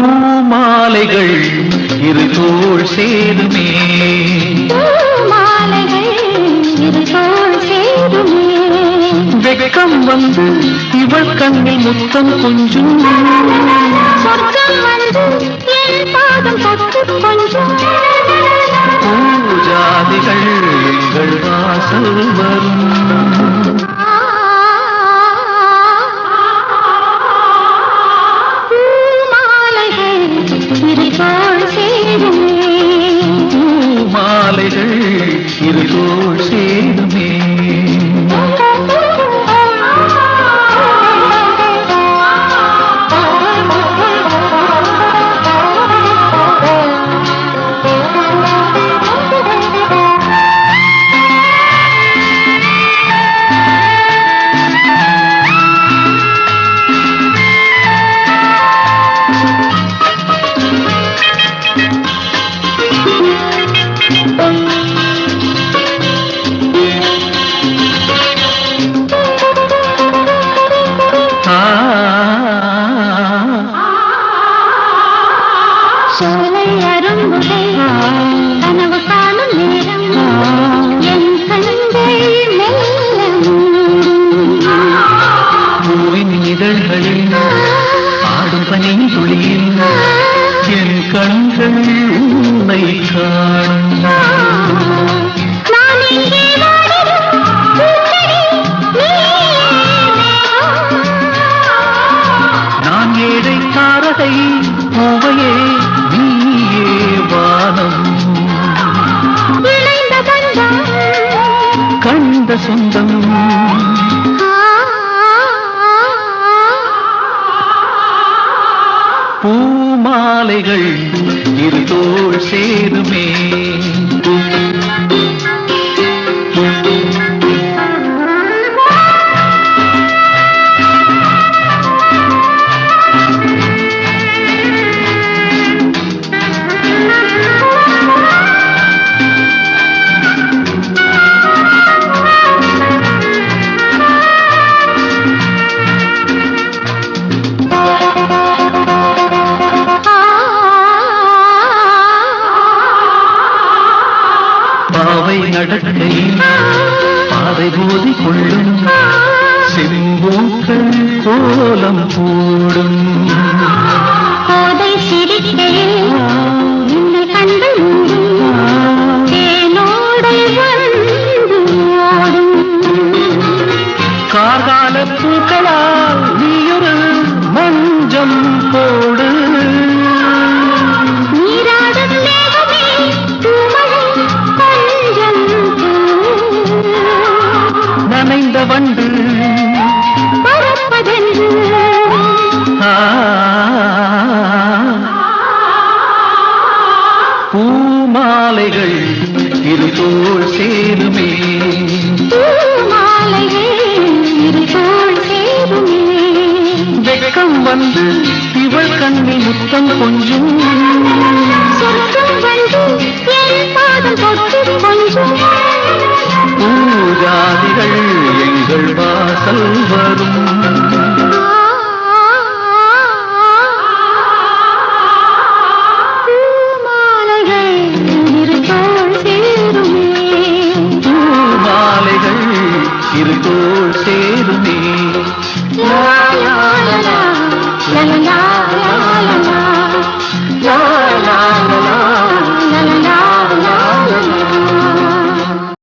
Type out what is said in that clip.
பூமாலைகள் இரு தோள் சேருமே. வெக்கம் வந்து இவள் கண்ணில் முத்தம் கொஞ்சம். பூஜாதிகள் எங்கள் வாசல் வரும். பூமாலைகள் சேருமே சோலை அரும்புகை. கனவு காணும் நேரம். என் கண்கள் மெல்ல பூவின் இதழ்களில் ஆடும் பனி துளியில் என் கண்கள் உன்னை காணும். நான் கண்ட சொந்தம். பூமாலைகள் இருதோள் சேருமே. நடக்கையில் பாதை போதி கொள்ளும் செம்பூக்கள் கோலம் போடும். கோதை சிரிக்கையில் மாலைகள் இருபோல் சேருமே. வெக்கம் வந்து இவள் கண்ணில் முத்தம் கொஞ்சும். பூஜாதிகள் எங்கள் வாசல் வரும். திருத்தோள் சேருமே